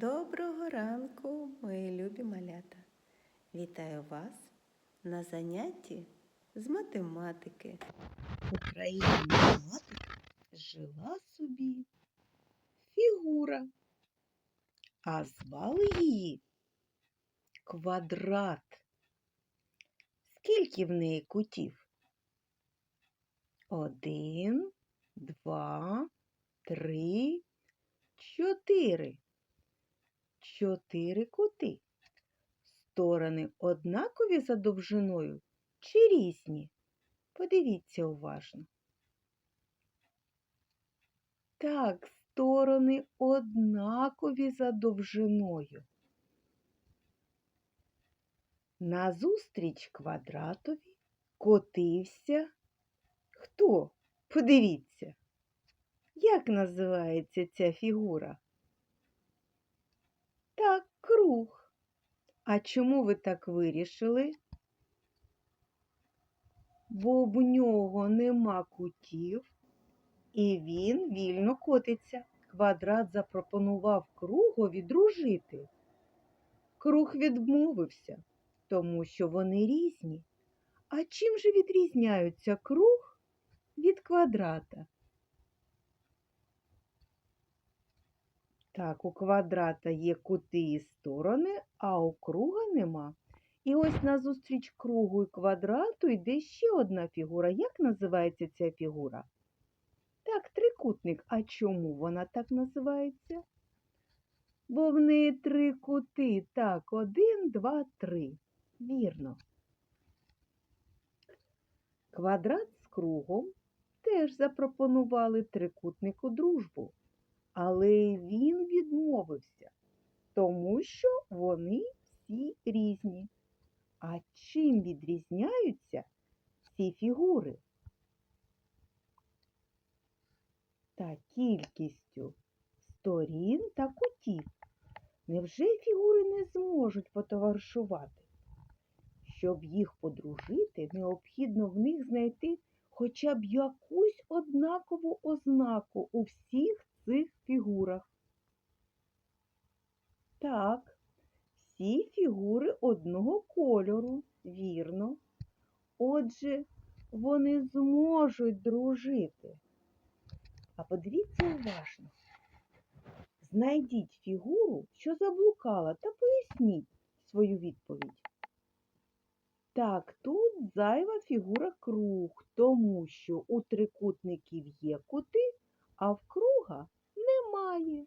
Доброго ранку, мої любі малята! Вітаю вас на занятті з математики. У країні математики жила собі фігура, а звали її квадрат. Скільки в неї кутів? Один, два, три, чотири. Чотири кути. Сторони однакові за довжиною чи різні? Подивіться уважно. Так, сторони однакові за довжиною. Назустріч квадратові котився хто? Подивіться. Як називається ця фігура? Круг. А чому ви так вирішили? Бо в нього нема кутів, і він вільно котиться. Квадрат запропонував кругові дружити. Круг відмовився, тому що вони різні. А чим же відрізняються круг від квадрата? Так, у квадрата є кути і сторони, а у круга нема. І ось назустріч кругу і квадрату йде ще одна фігура. Як називається ця фігура? Так, трикутник. А чому вона так називається? Бо в неї три кути. Так, один, два, три. Вірно. Квадрат з кругом теж запропонували трикутнику дружбу але він відмовився, тому що вони всі різні. А чим відрізняються ці фігури? Кількістю сторін та кутів. Невже фігури не зможуть потоваришувати? Щоб їх подружити, необхідно в них знайти хоча б якусь однакову ознаку у всіх цих фігурах. Так, всі фігури одного кольору, вірно. Отже, вони зможуть дружити. А подивіться уважно. Знайдіть фігуру, що заблукала, та поясніть свою відповідь. Так, тут зайва фігура круг, тому що у трикутників є кути, а в круга немає.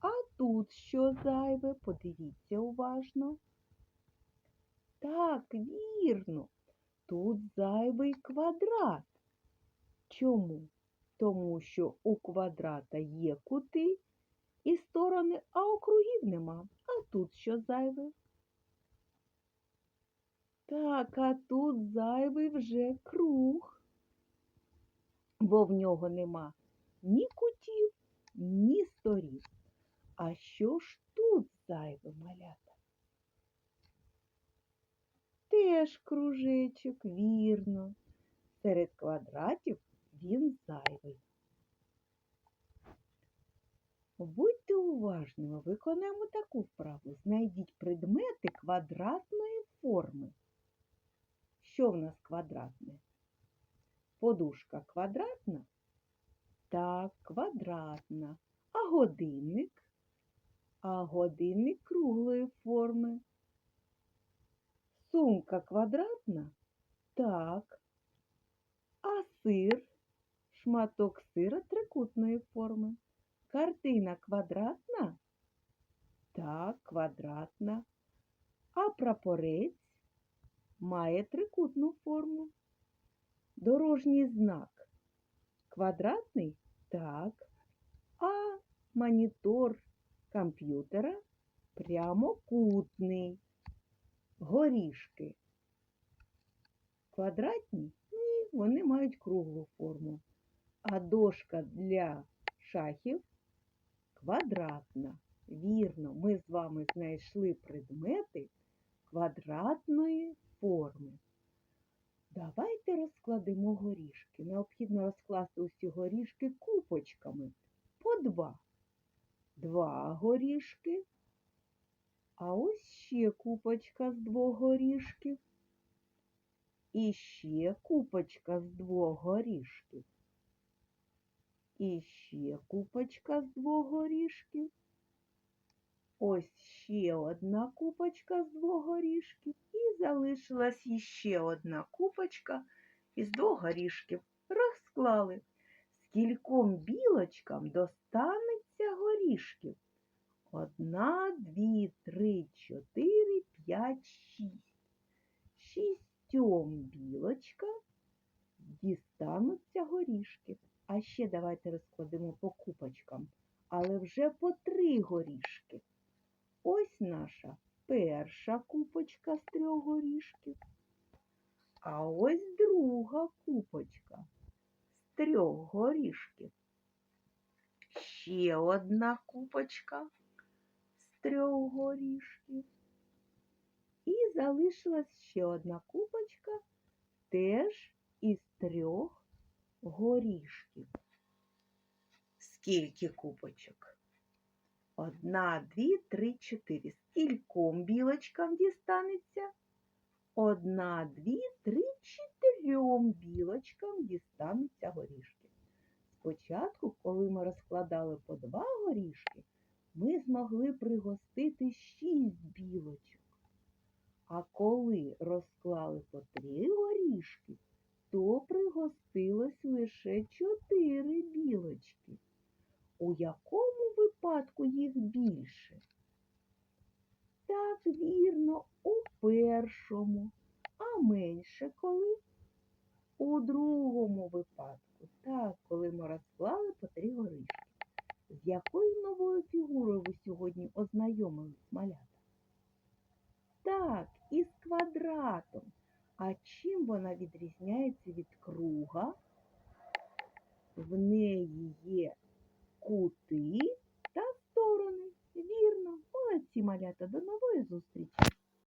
А тут що зайве? Подивіться уважно. Так, вірно, тут зайвий квадрат. Чому? Тому що у квадрата є кути і сторони, а у кругів нема. А тут що зайве? Так, а тут зайвий вже круг, бо в нього нема ні кутів, ні сторін. А що ж тут зайве малята? Теж кружечок, вірно. Серед квадратів він зайвий. Будьте уважними, виконаємо таку вправу. Знайдіть предмети квадратної форми. Що в нас квадратне? Подушка квадратна? Так, квадратна. А годинник? А годинник круглої форми. Сумка квадратна? Так. А сир? Шматок сира трикутної форми. Картина квадратна? Так, квадратна. А прапорець має трикутну форму. Дорожній знак квадратний? Так. А монітор комп'ютера прямокутний. Горішки. Квадратні? Ні, вони мають круглу форму. А дошка для шахів квадратна. Вірно, ми з вами знайшли предмети квадратної форми. Давайте розкладемо горішки. Необхідно розкласти усі горішки купочками по два. два горішки. А ось ще купочка з двох горішків. І ще купочка з двох горішків. І ще купочка з двох горішків. Ось ще одна купочка з двох горішків. І залишилась іще одна купочка із двох горішків. Розклали. Скільком білочкам достанеться горішків? Одна, дві, три, чотири, п'ять, шість. Шістьом білочкам дістануться горішки. А ще давайте розкладемо по купочкам, але вже по три горішки. Ось наша перша купочка з трьох горішків. А ось друга купочка з трьох горішків. Ще одна купочка з трьох горішків. І залишилась ще одна купочка теж із трьох горішків. Скільки купочок? Одна, дві, три, чотири. Скільком білочкам дістанеться? Одна, дві, три, чотирьом білочкам дістануться горішки. Спочатку, коли ми розкладали по два горішки, ми змогли пригостити шість білочок. А коли розклали по три горішки, то пригостилось лише чотири білочки. У якому випадку їх більше? Так, вірно, у першому, а менше коли? У другому випадку. Так, коли ми розклали по три горішки. З якою новою фігурою ви сьогодні ознайомились, малята? Так, із квадратом. А чим вона відрізняється від круга? В неї є кути та сторони. Вірно, молодці малята, до нової зустрічі!